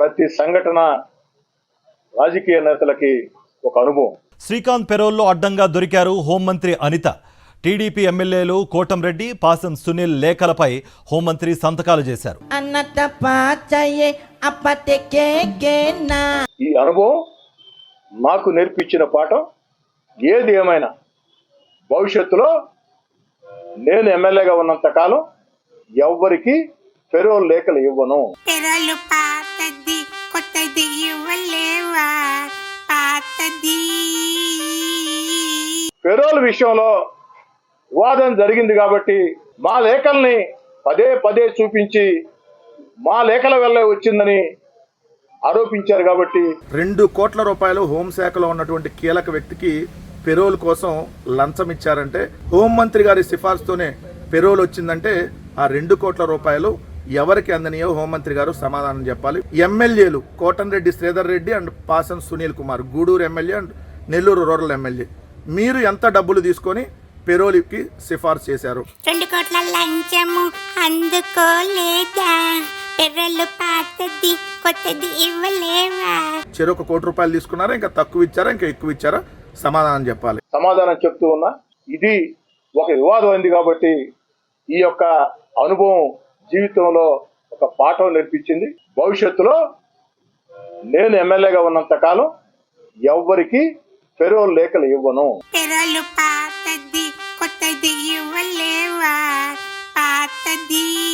ప్రతి సంఘటన రాజకీయ నేతలకి ఒక అనుభవం. శ్రీకాంత్ పెరోల్లో అడ్డంగా దొరికారు హోంమంత్రి అనిత. టీడీపీ ఎమ్మెల్యేలు కోటంరెడ్డి పాసం సునీల్ లేఖలపై హోంమంత్రి సంతకాలు చేశారు. ఈ అనుభవం నాకు నేర్పించిన పాఠం ఏది ఏమైనా భవిష్యత్తులో నేను ఎమ్మెల్యేగా ఉన్నంత కాలం ఎవ్వరికి ఫెరోల్ లేఖలు ఇవ్వను. కొత్తది ఇవ్వలేవా? పాతది. ఫెరోల్ విషయంలో వివాదం జరిగింది కాబట్టి మా లేఖల్ని పదే పదే చూపించి మా లేఖల వల్ల వచ్చిందని ఆరోపించారు కాబట్టి రెండు కోట్ల రూపాయలు హోంశాఖలో ఉన్నటువంటి కీలక వ్యక్తికి పెరోల్ కోసం లంచం ఇచ్చారంటే హోంమంత్రి గారి సిఫార్సుతోనే పెరోల్ వచ్చిందంటే ఆ రెండు కోట్ల రూపాయలు ఎవరికి అందనియో హోంమంత్రి గారు సమాధానం చెప్పాలి. ఎమ్మెల్యేలు Kotamreddy Sridhar Reddy and Pasam Sunil Kumar Gudur MLA and Nellore rural MLA. మీరు ఎంత డబ్బులు తీసుకొని పెరోల్కి సిఫార్సు చేశారు? రెండు కోట్ల లంచము అందుకోలేదా? తెరలు పాతది కొత్తది ఇవ్వలేవా? చెరొక కోటి రూపాయలు తీసుకున్నారా? ఇంకా తక్కువ ఇచ్చారా? ఇంకా ఎక్కువ ఇచ్చారా? సమాధానం చెప్పాలి. సమాధానం చెప్తూ ఉన్నా ఇది ఒక వివాదం అయింది కాబట్టి ఈ యొక్క అనుభవం జీవితంలో ఒక పాఠం నేర్పించింది. భవిష్యత్తులో నేను ఎమ్మెల్యేగా ఉన్నంత కాలం ఎవ్వరికి పెరోల్ లేఖలు ఇవ్వను. తెరలు పాతది కొత్తది ఇవ్వలేవా? పాతది